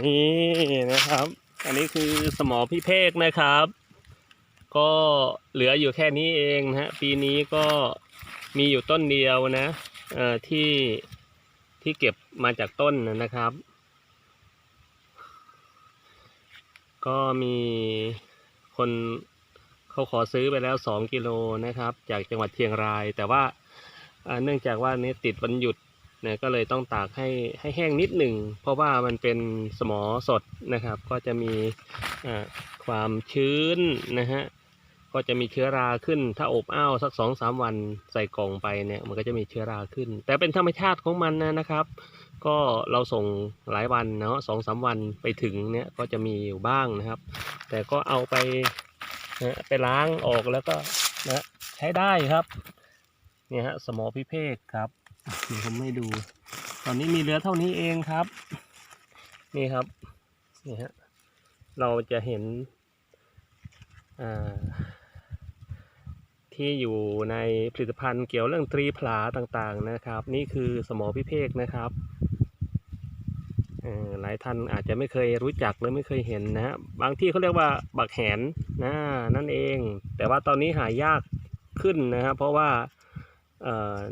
นี่นะครับ อันนี้คือสมอพี่เพกนะครับ ก็เหลืออยู่แค่นี้เองนะฮะปีนี้ก็มีอยู่ต้นเดียวนะเอ่อที่ที่เก็บมาจากต้นนะครับ ก็มีคนเขาขอซื้อไปแล้วสองกิโลนะครับ จากจังหวัดเชียงราย แต่ว่าเนื่องจากว่านี้ติดวันหยุด นะก็เลยต้องตากให้ให้แห้งนิดหนึ่ง เพราะว่ามันเป็นสมอสดนะครับ ก็จะมีความชื้นนะฮะก็จะมีเชื้อราขึ้น ถ้าอบอ้าวสักสองสามวันใส่กล่องไปเนี่ยมันก็จะมีเชื้อราขึ้น แต่เป็นธรรมชาติของมันนะนะครับ ก็เราส่งหลายวันเนาะสองสามวันไปถึงเนี่ยก็จะมีอยู่บ้างนะครับ แต่ก็เอาไปนะไปล้างออกแล้วก็นะใช้ได้ครับเนี่ยฮะสมอพิเภกครับ เดี๋ยวผมให้ดู ตอนนี้มีเหลือเท่านี้เองครับ นี่ครับ นี่ฮะ เราจะเห็นที่อยู่ในผลิตภัณฑ์เกี่ยวเรื่องตรีผลาต่างๆนะครับ นี่คือสมอพิเภกนะครับหลายท่านอาจจะไม่เคยรู้จักหรือไม่เคยเห็นนะฮะบางที่เขาเรียกว่าบักแหนนะนั่นเอง แต่ว่าตอนนี้หายากขึ้นนะครับเพราะว่า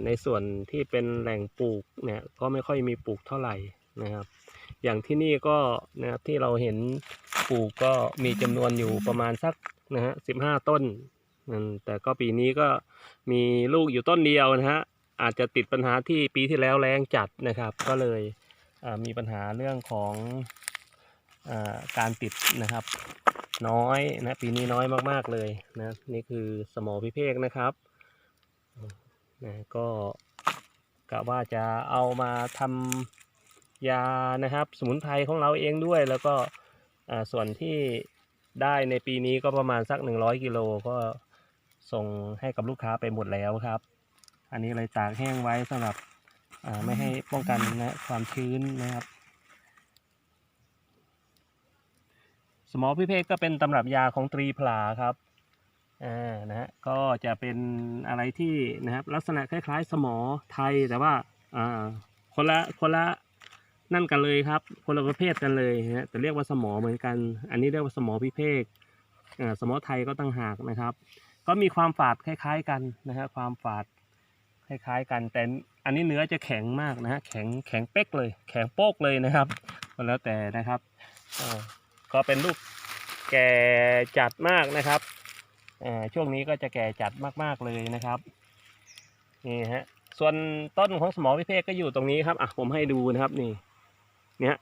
ในส่วนที่เป็นแหล่งปลูกเนี่ยก็ไม่ค่อยมีปลูกเท่าไหร่นะครับ อย่างที่นี่ก็นะครับที่เราเห็นปลูกก็มีจำนวนอยู่ประมาณสักนะฮะสิบห้าต้นแต่ก็ปีนี้ก็มีลูกอยู่ต้นเดียวนะฮะอาจจะติดปัญหาที่ปีที่แล้วแรงจัดนะครับ ก็เลยมีปัญหาเรื่องของอการติดนะครับ น้อยนะปีนี้น้อยมากๆเลยนะนี่คือสมอพิเภกนะครับ นะก็กะว่าจะเอามาทำยานะครับ สมุนไพรของเราเองด้วย แล้วก็ส่วนที่ได้ในปีนี้ก็ประมาณสัก 100กิโลก็ส่งให้กับลูกค้าไปหมดแล้วครับ อันนี้เลยตากแห้งไว้สำหรับไม่ให้ป้องกันนะความชื้นนะครับ สมอพิเภกก็เป็นตำรับยาของตรีผลาครับ อ่านะฮะก็จะเป็นอะไรที่นะครับลักษณะคล้ายๆ สมอไทยแต่ว่าอ่าคนละคนละนั่นกันเลยครับ คนละประเภทกันเลยนะฮะแต่เรียกว่าสมอเหมือนกัน อันนี้เรียกว่าสมอพิเภกอ่าสมอไทยก็ตั้งหากนะครับ ก็มีความฝาดคล้าย ๆกันนะฮะความฝาดคล้ายๆ กันแต่อันนี้เนื้อจะแข็งมากนะฮะแข็งแข็งเป๊กเลย แข็งโป๊กเลยนะครับก็แล้วแต่นะครับอ่าก็เป็นลูกแก่จัดมากนะครับ ช่วงนี้ก็จะแก่จัดมาก ๆเลยนะครับนี่ฮะส่วนต้นของสมอวิเภกก็อยู่ตรงนี้ครับอะผมให้ดูนะครับนี่ เนี่ย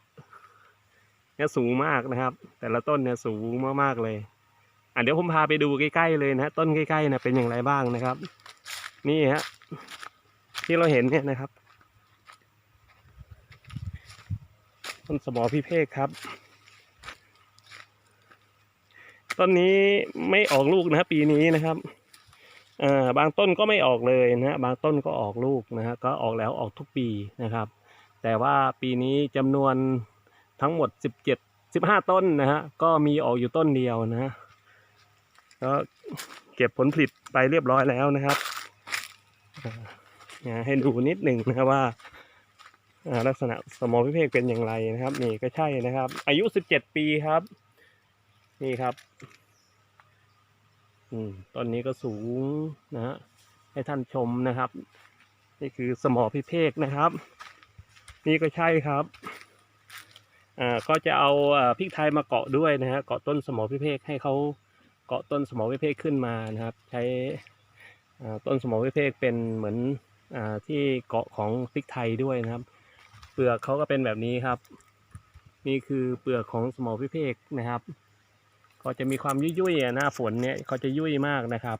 เนี่ยสูงมากนะครับ แต่ละต้นเนี่ยสูงมากๆเลยอะเดี๋ยวผมพาไปดูใกล้ๆเลยนะฮะต้นใกล้ๆนะเป็นอย่างไรบ้างนะครับ นี่ฮะที่เราเห็นเนี่ยนะครับต้นสมอพิเภกครับ ต้นนี้ไม่ออกลูกนะครับปีนี้นะครับอ่อบางต้นก็ไม่ออกเลยนะฮะบางต้นก็ออกลูกนะฮะก็ออกแล้วออกทุกปีนะครับ แต่ว่าปีนี้จำนวนทั้งหมดสิบเจ็ดสิบห้าต้นนะฮะก็มีออกอยู่ต้นเดียวนะฮะก็เก็บผลผลิตไปเรียบร้อยแล้วนะครับนะให้ดูนิดหนึ่งนะครับว่าอ่าลักษณะสมองพิเภกเป็นอย่างไรนะครับ นี่ก็ใช่นะครับ อายุสิบเจ็ดปีครับ นี่ครับ อืมต้นนี้ก็สูงนะฮะให้ท่านชมนะครับ นี่คือสมอพิเภกนะครับ นี่ก็ใช่ครับอ่าก็จะเอาอ่าพริกไทยมาเกาะด้วยนะฮะเกาะต้นสมอพิเภกให้เขาเกาะต้นสมอพิเภกขึ้นมานะครับ ใช้อ่าต้นสมอพิเภกเป็นเหมือนอ่าที่เกาะของพริกไทยด้วยนะครับ เปลือกเขาก็เป็นแบบนี้ครับ นี่คือเปลือกของสมอพิเภกนะครับ ก็จะมีความยุ่ยๆหน้าฝนเนี่ยเขาจะยุ่ยมากนะครับ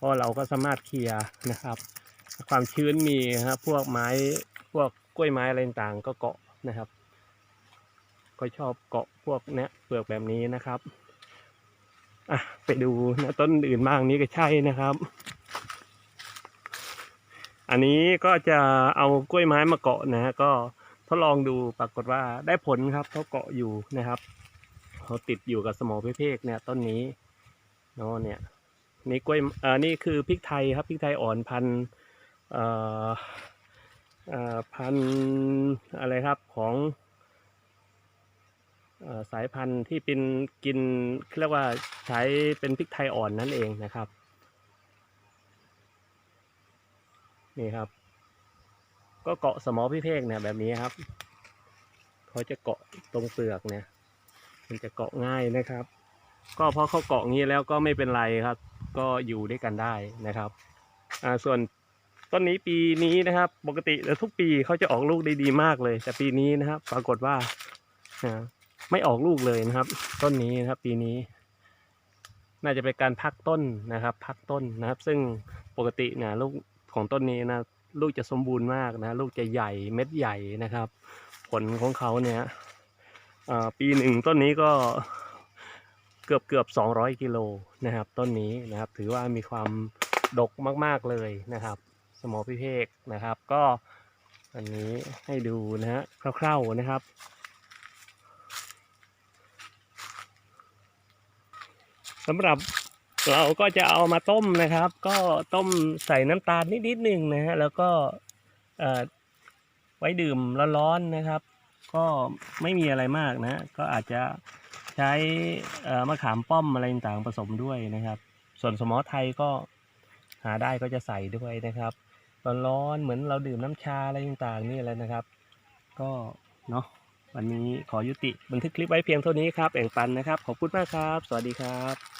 ก็เราก็สามารถเคลียร์นะครับ ความชื้นมีนะครับพวกไม้พวกกล้วยไม้อะไรต่างๆ ก็เกาะนะครับ ก็ชอบเกาะพวกเนี้ยเปลือกแบบนี้นะครับอะไปดูนะต้นอื่นบ้างนี้ก็ใช่นะครับ อันนี้ก็จะเอากล้วยไม้มาเกาะนะก็ทดลองดูปรากฏว่าได้ผลครับเขาเกาะอยู่นะครับ เขาติดอยู่กับสมอเพกเนี่ยต้นนี้เนาะเนี่ยนี่กล้วยอ่านี่คือพริกไทยครับพริกไทยอ่อนพันเอ่อเอ่อพันอะไรครับของสายพันธุ์ที่เป็นกินเรียกว่าใช้เป็นพริกไทยอ่อนนั่นเองนะครับ นี่ครับ ก็เกาะสมอพิเภกเนี่ยแบบนี้ครับเขาจะเกาะตรงเปลือกเนี่ย มันจะเกาะง่ายนะครับ ก็เพราะเขาเกาะงี้แล้วก็ไม่เป็นไรครับ ก็อยู่ด้วยกันได้นะครับอ่าส่วนต้นนี้ปีนี้นะครับ ปกติแล้วทุกปีเขาจะออกลูกได้ดีมากเลย แต่ปีนี้นะครับ ปรากฏว่าไม่ออกลูกเลยนะครับ ต้นนี้นะครับปีนี้ น่าจะเป็นการพักต้นนะครับ พักต้นนะครับ ซึ่งปกติเนี่ยลูกของต้นนี้นะลูกจะสมบูรณ์มากนะ ลูกจะใหญ่เม็ดใหญ่นะครับ ผลของเขาเนี่ย ปีหนึ่งต้นนี้ก็เกือบเกือบสองร้อยกิโลนะครับ ต้นนี้นะครับถือว่ามีความดกมาก ๆ เลยนะครับ สมอพิเภกนะครับ ก็อันนี้ให้ดูนะฮะคร่าวๆนะครับสำหรับเราก็จะเอามาต้มนะครับ ก็ต้มใส่น้ำตาลนิดๆหนึ่งนะฮะแล้วก็ไว้ดื่มร้อนๆนะครับ ก็ไม่มีอะไรมากนะ ก็อาจจะใช้มะขามป้อมอะไรต่างผสมด้วยนะครับ ส่วนสมอไทยก็หาได้ก็จะใส่ด้วยนะครับร้อนๆเหมือนเราดื่มน้ำชาอะไรต่างๆนี่แหละนะครับ ก็เนาะวันนี้ขอยุติบันทึกคลิปไว้เพียงเท่านี้ครับแบ่งปันนะครับ ขอบคุณมากครับ สวัสดีครับ